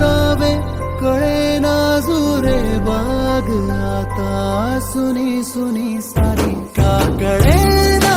गावे कळे नाजुरे बाग आता सुनी सुनी सारी का कळे ना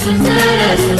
సుందర.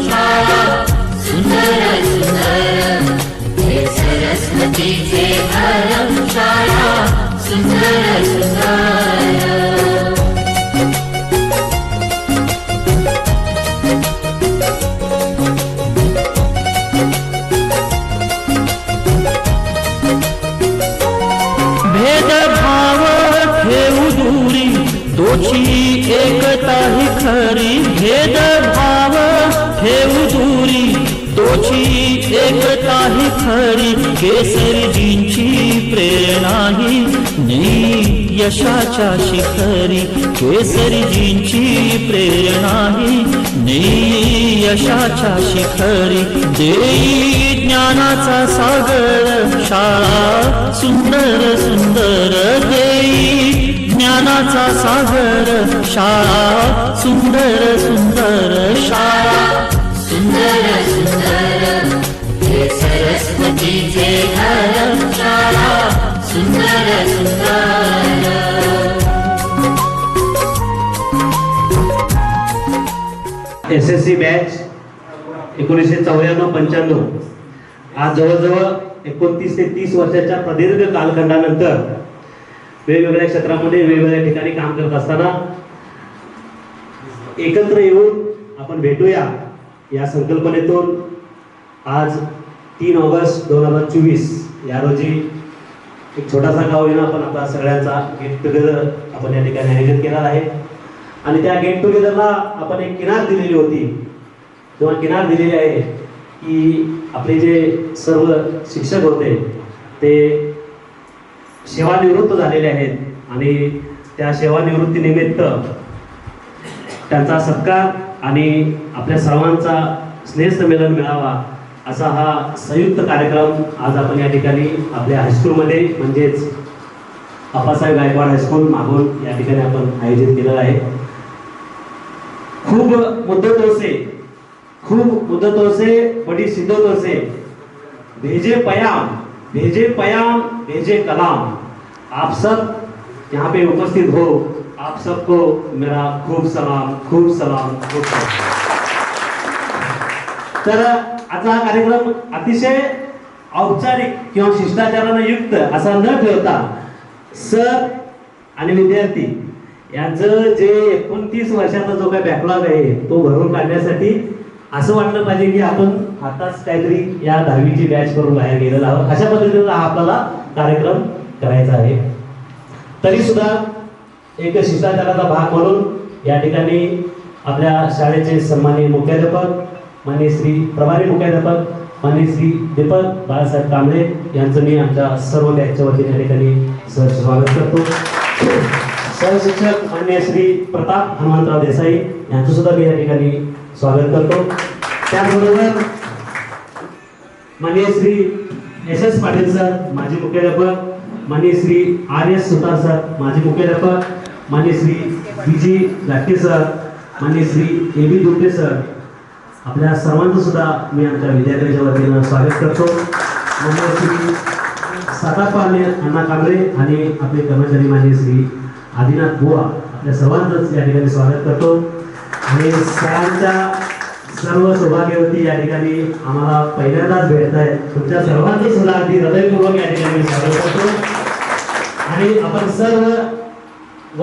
सरस्वतीचे घर सुंदर सुंदर भेदभाव ठेवू दूरी दोषी एकता ही खरी. भेदभाव ठेवू दूरी दोषी एकता ही खरी केसरीजींची प्रेरणा ही नी यशाच्या शिखरी केसरजींची प्रेरणा ही नेई यशाच्या शिखरी देई ज्ञानाचा सागर शाळा सुंदर सुंदर देई ज्ञानाचा सागर शाळा सुंदर सुंदर शाळा एस सी बॅच एकोणीसशे चौऱ्याण्णव पंच्याण्णव. आज जवळजवळ एकोणतीस ते तीस वर्षाच्या प्रदीर्घ कालखंडानंतर वेगवेगळ्या क्षेत्रामध्ये वेगवेगळ्या ठिकाणी काम करत असताना एकत्र येऊन आपण भेटूया या संकल्पनेतून. आज तीन ऑगस्ट दोन हजार चोवीस या रोजी एक छोटासा गाव येऊन आपण आपला सगळ्यांचा गेट टुगेदर आपण या ठिकाणी आयोजित केला आहे. आणि त्या गेट टुगेदरला आपण एक किनार दिलेली होती. किंवा किनार दिलेली आहे की आपले जे सर्व शिक्षक होते ते सेवानिवृत्त झालेले आहेत. आणि त्या सेवानिवृत्तीनिमित्त त्यांचा सत्कार आणि आपल्या सर्वांचा स्नेहसंमेलन मिळावा असा हा संयुक्त कार्यक्रम आज आपण या ठिकाणी आपल्या हायस्कूलमध्ये म्हणजेच अप्पासाहेब गायकवाड हायस्कूल मागून या ठिकाणी आपण आयोजित केलेला आहे. खूप मुद्दतों से खूप मुद्दतों से बड़ी शिद्दतों से भेजे पयाम भेजे पयाम भेजे कलाम। आप सब यहाँ पे उपस्थित हो। आप सबको मेरा खूब सलाम खूब सलाम खूप सलाम तर आजचा कार्यक्रम अतिशय औपचारिक किंवा शिष्टाचारानं युक्त असा न ठेवता सर आणि विद्यार्थी यांचं जे एकोणतीस वर्षाचा जो काही बॅकलॉग आहे तो भरून काढण्यासाठी असं वाटलं पाहिजे की आपण आताच काहीतरी या दहावीची बॅच करून बाहेर गेलेलो आहोत. अशा पद्धतीनं हा आपल्याला कार्यक्रम करायचा आहे. तरी सुद्धा एक शिष्टाचाराचा भाग म्हणून या ठिकाणी आपल्या शाळेचे सन्माननीय मुख्याध्यापक माननीय श्री प्रभारी मुख्याध्यापक माननीय श्री दीपक बाळासाहेब कांबळे यांचं मी आमच्या सर्व बॅचच्या वतीने या ठिकाणी सर स्वागत करतो. सहशिक्षक मान्य श्री प्रताप हनुमंतराव देसाई यांचं सुद्धा मी या ठिकाणी स्वागत करतो. त्याचबरोबर मान्य Shri S S Patil sir माजी मुख्याध्यापक मान्य Shri R S Sutar sir माजी मुख्याध्यापक मान्य श्री बी जी लाटके सर मान्य Shri A B Durge sir आपल्या सर्वांचं सुद्धा मी आमच्या विद्यार्थ्यांच्या वतीनं स्वागत करतो. मान्य श्री सातापाने अण्णा कांबळे आणि आपले कर्मचारी माननीय श्री आदिनाथ बुवा आपल्या सर्वांचंच या ठिकाणी स्वागत करतो. आणि सरांच्या सर्व सौभाग्यवती या ठिकाणी आम्हाला पहिल्यांदाच भेटत आहेत तुमच्या सर्वांचं सुद्धा अगदी हृदयपूर्वक या ठिकाणी स्वागत करतो. आणि आपण सर्व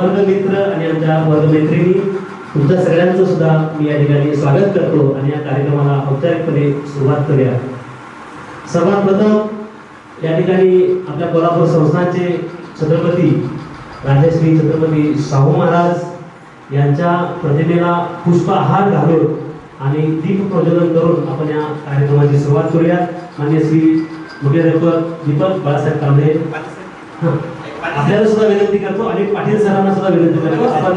वर्गमित्र आणि आमच्या वर्गमैत्रिणी तुमच्या सगळ्यांचं सुद्धा मी या ठिकाणी स्वागत करतो आणि या कार्यक्रमाला औपचारिकपणे सुरुवात करूया. सर्वात प्रथम या ठिकाणी आपल्या कोल्हापूर संस्थानचे छत्रपती राजश्री छत्रपती शाहू महाराज यांच्या प्रतिमेला पुष्पहार घालून आणि दीप प्रज्वलन करून आपण या कार्यक्रमाची सुरुवात करूया मान्य श्री मुख्याध्यापक दीपक बाळासाहेब कांबळे. आपल्याला सुद्धा विनंती करतो आणि पाटील सरांना सुद्धा विनंती करतो. आपण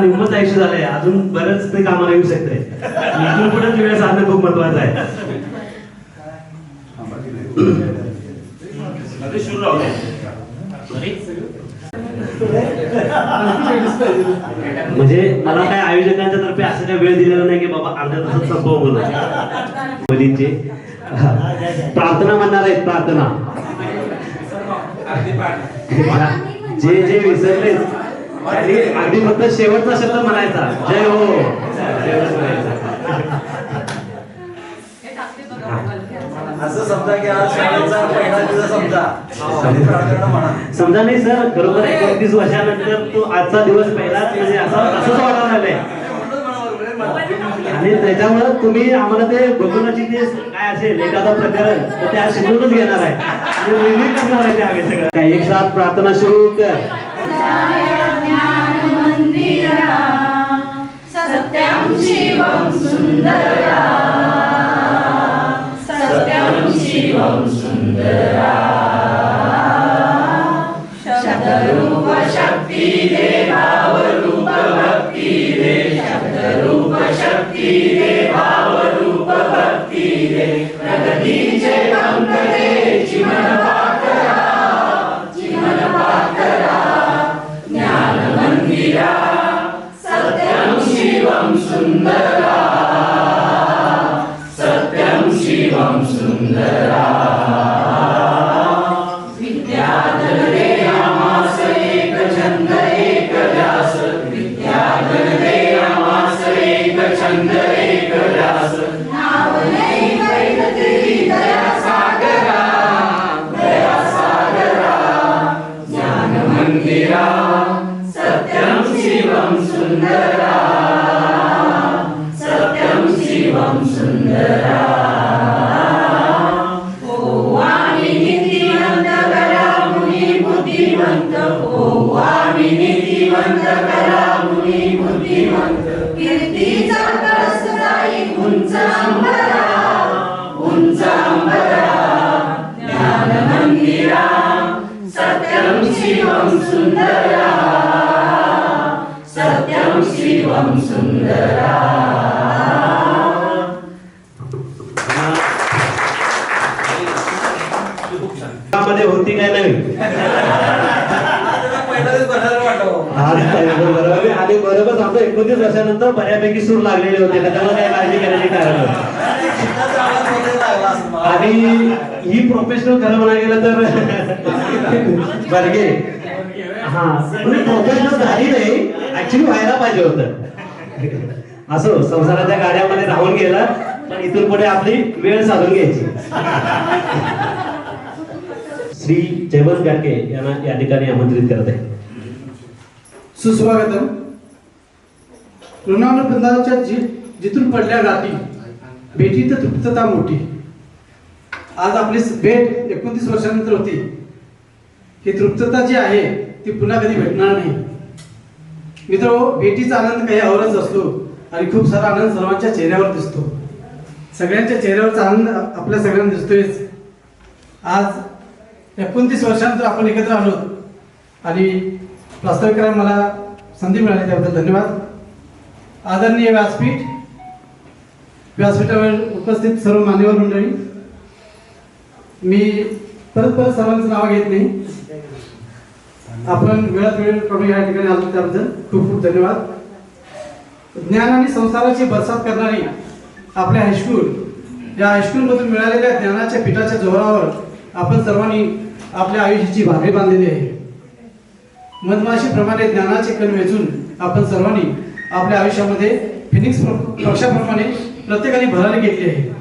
निम्मच आयुष्य झालंय अजून बरंच ते कामाला येऊ शकतंय. इथून पुढेच वेळ साधणं खूप महत्वाचं आहे. म्हणजे मला काय आयोजकांच्या तर्फे असं काय वेळ दिलेला नाही की बाबा अर्ध्या तासात संपव म्हणून. मुलींचे. प्रार्थना म्हणणार आहेत प्रार्थना. जे जे विसरले त्यांनी अगदी फक्त शेवटचा शब्द म्हणायचा. जय हो. असं. समजा की आज शाळेचा पहिला दिवस समजा. समजा. नाही सर खरोखर एकोणतीस वर्षानंतर तो आजचा दिवस पहिलाच म्हणजे असा असंच वाटायला लागलंय आणि त्याच्यामुळे तुम्ही आम्हाला ते बघूनची ते काय असेल एखादा प्रकरण तर ते आज शिकूनच घेणार आहे. आणि करणार आहे ते आम्ही सगळं. काय एक साथ प्रार्थना सुरू कर. सत्यं शिवं सुन्दरा सत्यं शिवं सुन्दरा शिवं सुन्दरा ओ आम्ही नीतिवंत करा मुनी बुद्धिवंत कीर्तीचा उंच अंबरा उंच अंबरा सत्यं शिवं सुन्दरा सत्यं शिवं सुन्दरा बरोबर आणि बरोबर सांगतो एकोणतीस वर्षानंतर बऱ्यापैकी सूर लागलेले होते त्याच्यामुळे काय काळजी करायची कारण. आणि ही प्रोफेशनल खरं म्हणायला गेलं तर बर्गे. हा म्हणजे प्रोफेशनल झाली नाही ऍक्च्युली व्हायला पाहिजे होतं. असो संसाराच्या गाड्यामध्ये राहून गेला पण इथून पुढे आपली वेळ साधून घ्यायची. श्री जयवंत गाडके यांना या ठिकाणी आमंत्रित करत आहे. सुस्वागतम. ऋणानुबंधाच्या जि जिथून पडल्या गाठी तर तृप्तता मोठी. आज आपली भेट एकोणतीस वर्षानंतर होती. ही तृप्तता जी आहे ती पुन्हा कधी भेटणार नाही. मित्र भेटीचा आनंद काही औरच असतो आणि खूप सारा आनंद सर्वांच्या चेहऱ्यावर दिसतो. सगळ्यांच्या चेहऱ्यावरचा आनंद आपल्या सगळ्यांना दिसतोयच. आज एकोणतीस वर्षानंतर आपण एकत्र आलो आणि प्रास्ताविक करायला मला संधी मिळाली त्याबद्दल धन्यवाद. आदरणीय व्यासपीठ व्यासपीठावर उपस्थित सर्व मान्यवर मंडळी मी परत परत सर्वांचं नाव घेत नाही. आपण वेळात वेळ कमी या ठिकाणी आलो त्याबद्दल खूप खूप धन्यवाद. ज्ञान आणि संसाराची बरसात करणारी आपल्या हायस्कूल या हायस्कूलमधून मिळालेल्या ज्ञानाच्या पीठाच्या जोरावर आपण सर्वांनी आपल्या आयुष्याची भाकरी बांधलेली आहे. मधमाशीप्रमाणे ज्ञानाचे कण वेचून आपण सर्वांनी आपल्या आयुष्यामध्ये फिनिक्स पक्षाप्रमाणे प्रत्येकाने भरारी घेतली आहे.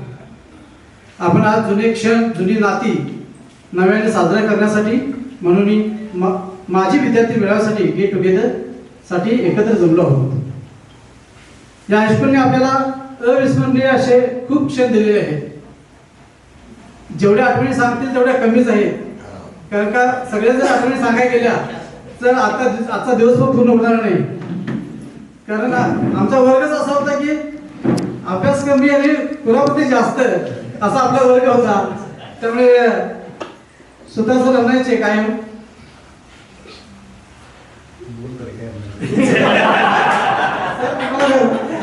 आपण आज जुने क्षण जुनी नाती नव्याने साजरा करण्यासाठी म्हणून मा- माझी विद्यार्थी मेळाव्यासाठी गेट टुगेदरसाठी एकत्र जमलो आहोत. या हायस्कूलने आपल्याला अविस्मरणीय असे खूप क्षण दिलेले आहेत. जेवढ्या आठवणी सांगतील तेवढ्या कमीच आहेत. कारण का सगळ्या जर आठवणी सांगायला गेल्या सर आता आजचा दिवस पण पूर्ण होणार नाही. कारण आमचा वर्गच असा होता की अभ्यास कमी आणि पुरावती जास्त असा आपला वर्ग होता. त्यामुळे स्वतःच रमणायचे कायम.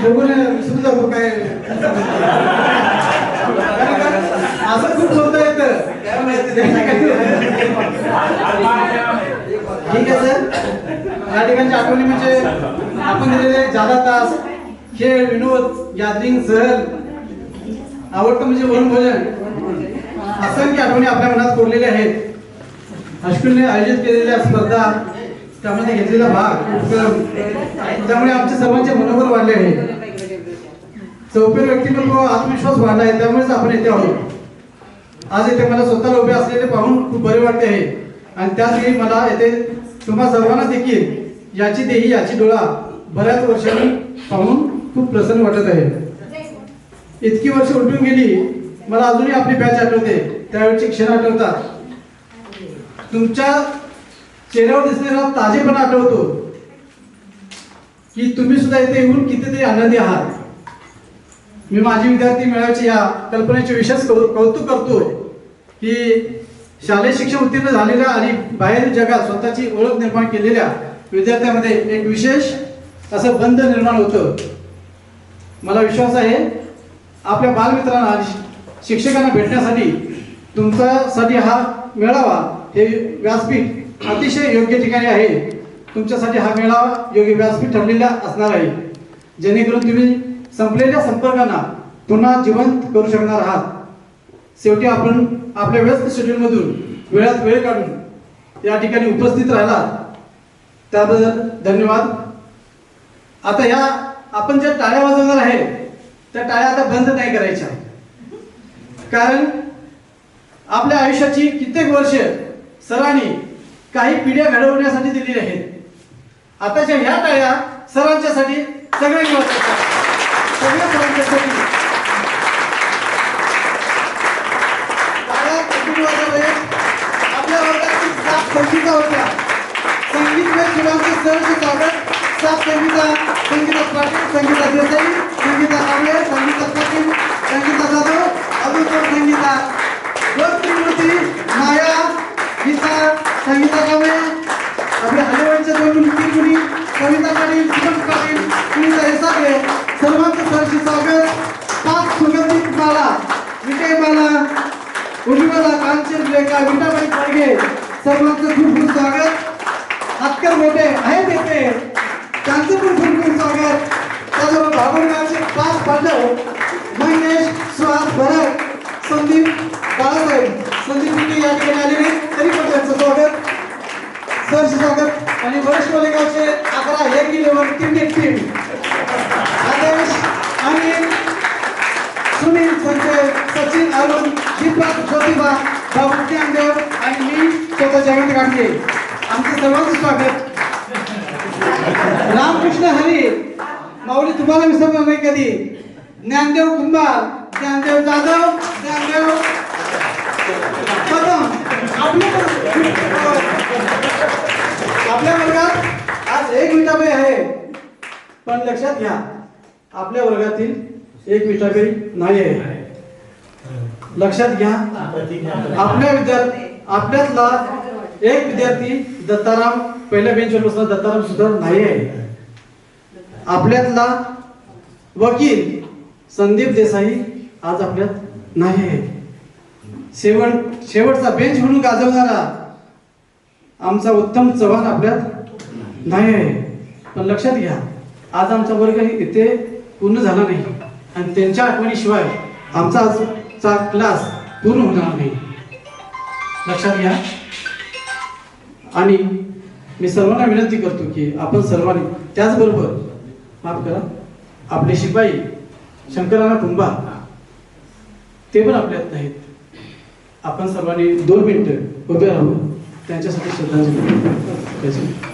बघून विसरून जातो काय. कारण असं खूप बोलता ठीक आहे सर या ठिकाणच्या आठवणी म्हणजे आपण दिलेले जादा तास खेळ विनोद गॅदरिंग सहल आवडतं म्हणजे वनभोजन असंख्य आठवणी आपल्या मनात कोरलेल्या आहेत. अश्विनने आयोजित केलेल्या स्पर्धा त्यामध्ये घेतलेला भाग उपक्रम त्यामुळे आमचे सर्वांचे मनोबल वाढले आहे. चौपेर व्यक्तिमत्व आत्मविश्वास वाढला आहे त्यामुळेच आपण येथे आहोत. आज येथे मला स्वतःला उभे असलेले पाहून खूप बरे वाटते आहे. आणि त्याच मला येथे तुम्हा सर्वांना देखील याची देही याची डोळा बऱ्याच वर्षांनी पाहून खूप प्रसन्न वाटत आहे. इतकी वर्ष उलटून गेली मला अजूनही आपली बॅच आठवते. त्यावेळेची क्षण आठवतात. तुमच्या चेहऱ्यावर दिसलेला ताजेपणा आठवतो. की तुम्ही सुद्धा इथे येऊन कितीतरी आनंदी आहात. मी माझी विद्यार्थी मेळाव्याच्या या कल्पनेचे विशेष कौतुक करतो की शालेय शिक्षण उत्तीर्ण झालेल्या आणि बाहेर जगात स्वतःची ओळख निर्माण केलेल्या विद्यार्थ्यांमध्ये एक विशेष असं बंध निर्माण होतं. मला विश्वास आहे आपल्या बालमित्रांना आणि शि- शिक्षकांना भेटण्यासाठी तुमच्यासाठी हा मेळावा हे व्यासपीठ अतिशय योग्य ठिकाणी आहे. तुमच्यासाठी हा मेळावा योग्य व्यासपीठ ठरलेला असणार आहे. जेणेकरून तुम्ही संपलेल्या संपर्कांना पुन्हा जिवंत करू शकणार आहात. शेवटी आपण आपल्या व्यस्त शेड्यूलमधून वेळात वेळ काढून या ठिकाणी उपस्थित राहिलात. त्याबद्दल धन्यवाद. आता ह्या आपण ज्या टाळ्या वाजवणार आहे त्या टाळ्या आता बंद नाही करायच्या. कारण आपल्या आयुष्याची कित्येक वर्ष सरांनी काही पिढ्या घडवण्यासाठी दिलेली आहेत. आताच्या ह्या टाळ्या सरांच्यासाठी सगळ्यांनी सगळ्या सरांच्यासाठी. टाळ्या वाजवले? आपल्या वर्गात सात होत्या. संगीतमय फुलांचे सरचे स्वागत सात संगीता संगीता पाटील संगीता देसाई संगीता कांबळे संगीता पाटील संगीता जाधव अदुकर संगीता दोन माया गीता संगीता कांबळे आपल्या हलेवाडच्या दोन मुली मुली कविता पाटील सुमन पाटील सुनीता हेसागरे सर्वांचं सरचे स्वागत पाच सुगंधित माला विजय माला उर्मिला कांचन लेखा विटाबाई पाडगे सर्वांचं खूप खूप स्वागत हातकर मोठे आहेत येते त्यांचं पण खूप खूप स्वागत त्याचबरोबर भागवडगावचे पाच पांडव महेश सुहास भरत संदीप बाळासाहेब. संदीप या ठिकाणी आलेले तरी पण त्यांचं स्वागत. सरचे स्वागत. आणि वरिष्ठ कोलेगावचे अकरा एक इलेव्हन क्रिकेट टीम आदेश आणि सुनील संजय सचिन अरुण दीपक ज्योतिबा बाबू ज्ञानदेव आणि मी स्वतः जयंत गांधी. आमचं सर्वांचं स्वागत. रामकृष्ण हरी माऊली तुम्हाला विसरणार नाही कधी? ज्ञानदेव कुंभार ज्ञानदेव जाधव ज्ञानदेव कदम आपल्या वर्गात आज एक मिठाबाई आहे. पण लक्षात घ्या आपल्या वर्गातील एक मिठाबाई नाही आहे. लक्षात घ्या आपल्या विद्यार्थी आपल्यातला एक विद्यार्थी दत्ताराम पहिल्या बेंचवर बसला दत्ताराम सुद्धा नाही आहे. आपल्यातला वकील संदीप देसाई आज आपल्यात नाही आहे. शेवट शेवटचा बेंच म्हणून गाजवणारा आमचा उत्तम चव्हाण आपल्यात नाही आहे. पण लक्षात घ्या आज आमचा वर्ग इथे पूर्ण झाला नाही. आणि त्यांच्या आठवणीशिवाय आमचा आजचा क्लास पूर्ण होणार नाही. लक्षात घ्या. आणि मी सर्वांना विनंती करतो की आपण सर्वांनी त्याचबरोबर माफ करा आपले शिपाई शंकराना कुंभा ते पण आपल्यात नाहीत आपण सर्वांनी दोन मिनिटं उभे राहू त्यांच्यासाठी श्रद्धांजली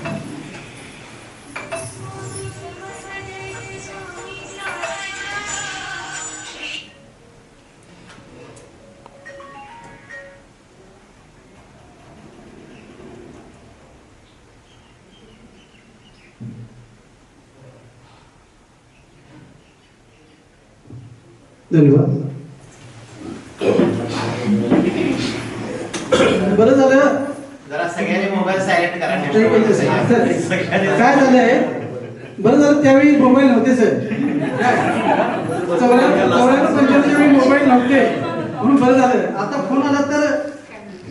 धन्यवाद. बरं झालं. काय झालंय बरं झालं त्यावेळी मोबाईल नव्हते सर चौऱ्याण्णव पंच्याण्णवच्या वेळी मोबाईल नव्हते. म्हणून बरं झालं. आता फोन आला तर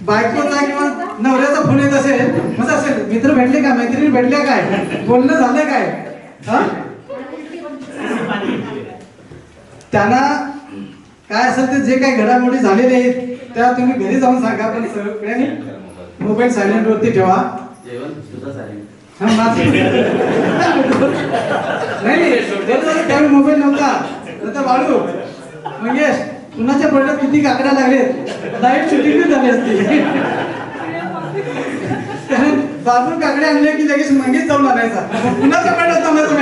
बायकोचा किंवा नवऱ्याचा फोन येत असेल कसं असेल. मित्र भेटले का? मैत्रिणी भेटल्या काय? बोलणं झालं काय? हा? त्यांना काय असेल ते जे काही घडामोडी झालेले आहेत त्या तुम्ही घरी जाऊन सांगा पण सगळ्यांनी मोबाईल सायलेंट वरती ठेवा. नाही मोबाईल नव्हता. वाढू. मंगेश कुणाच्या पडल्यात किती काकड्या लागलेत? लाइट शूटिंग झाली असती. त्याने बाजून काकडे आणले की लगेच मंगेश जाऊन आणायचा. पडल्यात जमायचं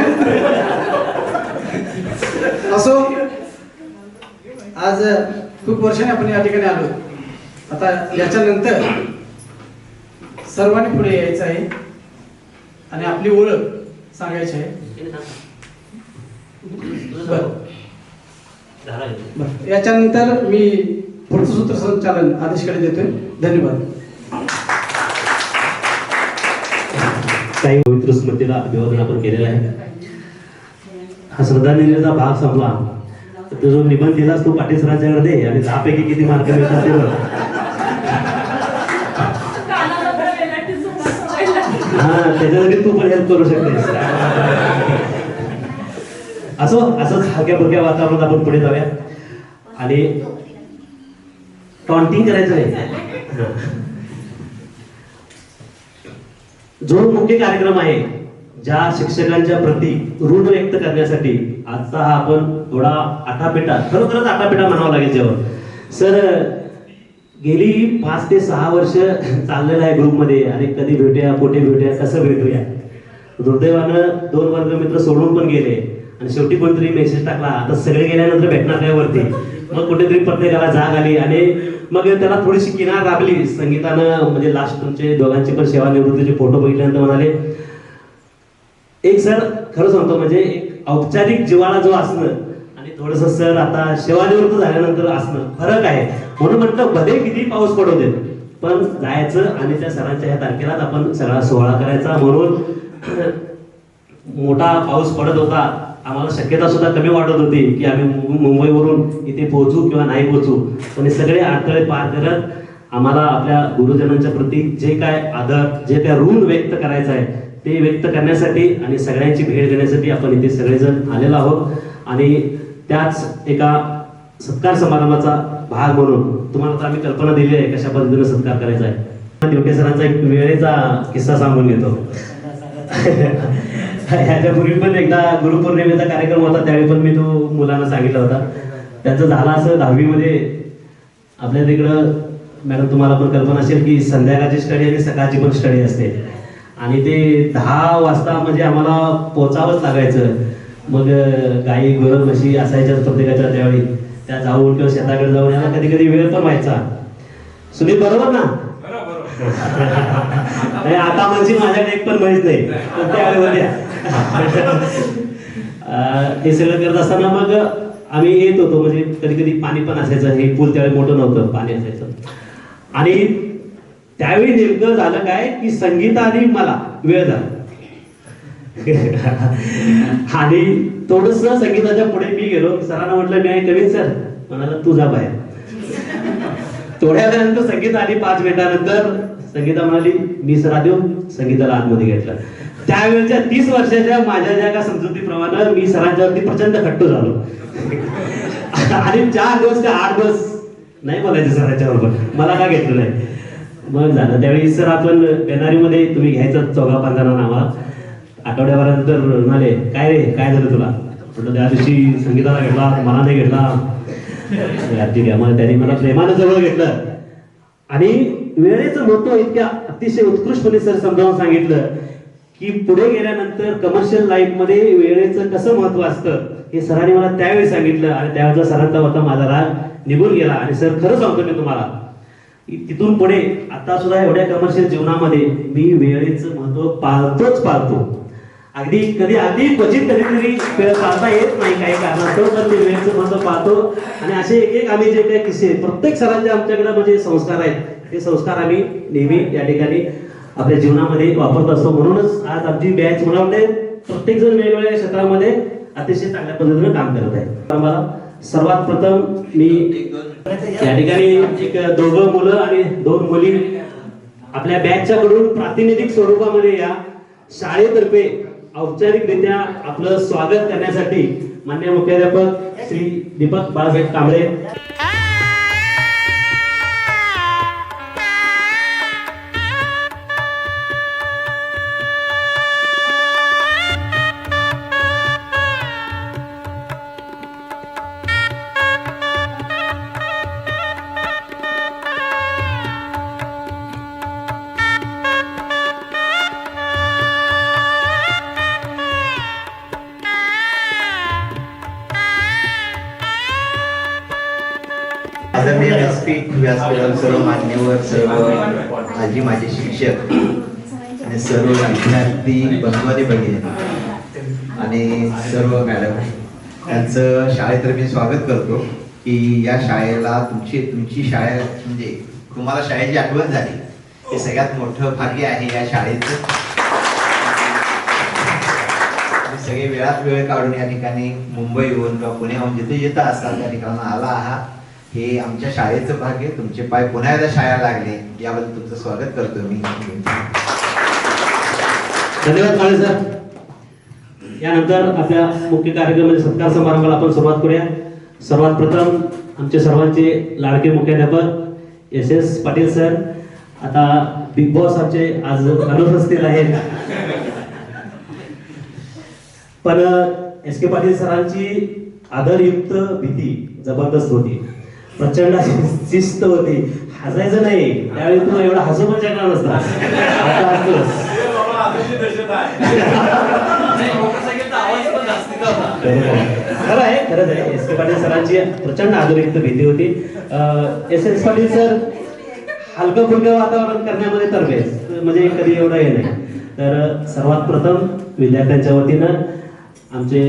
असो आज खूप वर्षाने आपण या ठिकाणी आलो. आता याच्यानंतर सर्वांनी पुढे यायचं आहे आणि आपली ओळख सांगायची आहे. बरं. बरं. याच्यानंतर मी पुढचं सूत्रसंचालन आदेशकडे देतोय. धन्यवाद. काही पवित्र स्मृतीला अभिवादन आपण केलेलं आहे. हा श्रद्धांजलीचा भाग संपला. तो जो निबंध दिलास तो पाटील सरांच्याकडे दे आणि दहा पैकी किती मार्क मिळतात ते बघ. हा त्याच्यासाठी तू पण हेल्प करू शकतेस. असो असंच हलक्या फुलक्या वातावरणात आपण पुढे जाऊया. आणि टॉन्टिंग करायचं नाही जो मुख्य कार्यक्रम आहे ज्या शिक्षकांच्या प्रती ऋण व्यक्त करण्यासाठी आजचा हा आपण थोडा आटापिटा खरोखरच आटापिटा म्हणावा लागेल जेव्हा. सर गेली पाच ते सहा वर्ष चाललेलं आहे ग्रुपमध्ये. आणि कधी भेटूया कुठे भेटूया कसं भेटूया? दुर्दैवानं दोन वर्ग मित्र सोडून पण गेले. आणि शेवटी कोणतरी मेसेज टाकला. आता सगळे गेल्यानंतर भेटणार नाही वरती? मग कुठेतरी प्रत्येकाला जाग आली. आणि मग त्याला थोडीशी किनार राबली संगीतानं म्हणजे लास्ट तुमचे दोघांचे पण सेवानिवृत्तीचे फोटो बघितल्यानंतर म्हणाले एक सर खरं सांगतो म्हणजे एक औपचारिक जिवाळा जो असणं आणि थोडस सर आता शेवानिवृत्त झाल्यानंतर असणं फरक आहे. म्हणून म्हटलं भले किती पाऊस पडू देत पण जायचं आणि त्या सरांच्या ह्या तारखेलाच आपण सगळा सोहळा करायचा. म्हणून मोठा पाऊस पडत होता. आम्हाला शक्यता सुद्धा कमी वाटत होती की आम्ही मुंबईवरून इथे पोहोचू किंवा नाही पोहोचू. पण हे सगळे अडथळे पार करत आम्हाला आपल्या गुरुजनांच्या प्रती जे काय आदर जे काय ऋण व्यक्त करायचं आहे ते व्यक्त करण्यासाठी आणि सगळ्यांची भेट देण्यासाठी आपण इथे सगळेजण आलेलो आहोत. आणि त्याच एका सत्कार समारंभाचा भाग म्हणून तुम्हाला तर आम्ही कल्पना दिली आहे कशा पद्धतीने सत्कार करायचा आहे. दिवटे सरांचा एक वेळेचा किस्सा सांगून घेतो. ह्याच्यापूर्वी पण एकदा गुरुपौर्णिमेचा कार्यक्रम होता त्यावेळी पण मी तो मुलांना सांगितला होता. त्याचं झालं असं दहावीमध्ये. आपल्या तिकडं मॅडम तुम्हाला पण कल्पना असेल की संध्याकाळची स्टडी आणि सकाळची पण स्टडी असते. आणि ते दहा वाजता म्हणजे आम्हाला पोचावंच लागायचं. मग गाई गुरं म्हशी असायच्याच प्रत्येकाच्या त्यावेळी. त्या जाऊन किंवा शेताकडे जाऊन याला कधी कधी वेळ पण व्हायचा. सुनील बरोबर ना? नाही आता म्हणजे माझ्याकडे एक पण म्हैस नाही. पण त्यावेळी होत्या अं, हे सगळं करत असताना मग आम्ही येत होतो. म्हणजे कधी कधी पाणी पण असायचं. हे पूल त्यावेळी मोठं नव्हतं पाणी असायचं. आणि त्यावेळी नेमकं झालं काय की संगीता आणि मला वेळ झाला. आणि थोडस संगीताच्या पुढे मी गेलो. सरांना म्हटलं मी कवी सर. म्हणाला तुझा बाहेर. थोड्या वेळानंतर संगीत आली. पाच मिनिटानंतर संगीता म्हणाली मी सरा देऊन संगीताला आतमध्ये घेतलं. त्यावेळच्या तीस वर्षाच्या माझ्या ज्या का समजुतीप्रमाणे मी सरांच्यावरती प्रचंड खट्टू झालो. आणि चार दिवस का आठ दिवस नाही बोलायचं सरांच्या बरोबर मला का घेतलं नाही? मग झालं. त्यावेळी सर आपण बेनारीमध्ये तुम्ही घ्यायचं चौघा पंधरा नावा आठवड्याभरानंतर म्हणाले काय रे? काय झालं तुला? म्हटलं त्या दिवशी संगीताला घेतला मला नाही घेतला. ठीक आहे मग त्याने मला प्रेमानं जवळ घेतलं. आणि वेळेचं महत्त्व इतक्या अतिशय उत्कृष्टपणे सर समजावून सांगितलं की पुढे गेल्यानंतर कमर्शियल लाईफमध्ये वेळेचं कसं महत्त्व असतं हे सरांनी मला त्यावेळी सांगितलं. आणि त्यावेळेचा सरांचा होता माझा राग निघून गेला. आणि सर खरं सांगतो मी तुम्हाला. तिथून पुढे आता सुद्धा एवढ्या कमर्शियल जीवनामध्ये मी वेळेचं महत्त्व पाळतोच पाळतो. अगदी कधी अगदी क्वचित कधीतरी वेळ पाळता येत नाही काही कारणास्तव तर ते वेळेचं महत्त्व पाळतो. आणि असे एक एक आम्ही जे काही किस्से प्रत्येक सरांचे आमच्याकडे म्हणजे संस्कार आहेत. ते संस्कार आम्ही नेहमी या ठिकाणी आपल्या जीवनामध्ये वापरत असतो. म्हणूनच आज आमची बॅच मला वाटते प्रत्येक जण वेगवेगळ्या क्षेत्रामध्ये अतिशय चांगल्या पद्धतीने काम करत आहे. मला सर्वात प्रथम मी या ठिकाणी एक दोघं मुलं आणि दोन मुली आपल्या बॅचच्या कडून प्रातिनिधिक स्वरूपामध्ये या शाळेतर्फे औपचारिकरित्या आपलं स्वागत करण्यासाठी मान्य मुख्याध्यापक श्री दीपक बाळासाहेब कांबळे. आदरणीय व्यासपीठ व्यासपीठावर सर्व मान्यवर सर्व आजी माझे शिक्षक आणि सर्व विद्यार्थी बंधू आणि भगिनी आणि सर्व मॅडम. यांचं शाळेतर्फे स्वागत करतो की या शाळेला तुमची तुमची शाळा म्हणजे तुम्हाला शाळेची आठवण झाली. हे सगळ्यात मोठं भाग्य आहे या शाळेचं. सगळे वेळात वेळ काढून या ठिकाणी मुंबईहून किंवा पुण्याहून जिथे येता असतात त्या ठिकाणी आला आहात. हे आमच्या शाळेचं भाग्य तुमचे पाय पुन्हा एकदा शाळा लागले याबद्दल तुमचं स्वागत करतो मी. धन्यवाद काळे सर. यानंतर आपल्या मुख्य कार्यक्रमाच्या सत्कार समारंभाला आपण सुरुवात करूया. सर्वात प्रथम आमचे सर्वांचे लाडके मुख्याध्यापक एस एस पाटील सर. आता बिग बॉस आमचे आज अनुपस्थित आहेत. पण एस के पाटील सरांची आदरयुक्त भीती जबरदस्त होती. प्रचंड शिस्त होती. हसायचं नाही. त्यावेळी तू एवढा हसू पण शकला नसता. आता. खरं आहे खरंच आहे. एस के पाटील सरांची प्रचंड आदरयुक्त भीती होती. एस एस पाटील सर हलकं फुलकं वातावरण करण्यामध्ये तरबेज. म्हणजे कधी एवढं हे नाही. तर सर्वात प्रथम विद्यार्थ्यांच्या वतीनं आमचे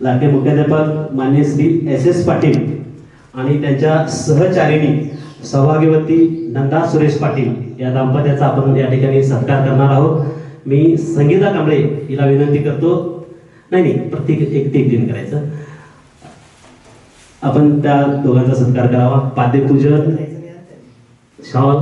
लाडके मुख्याध्यापक मान्य श्री एस एस पाटील आणि त्यांच्या सहचारिणी सौभाग्यवती नंदा सुरेश पाटील या दाम्पत्याचा आपण या ठिकाणी सत्कार करणार आहोत. मी संगीता कांबळे हिला विनंती करतो. नाही नाही प्रत्येक एक ते एक दिन करायचं. आपण त्या दोघांचा सत्कार करावा. पाद्यपूजन शॉल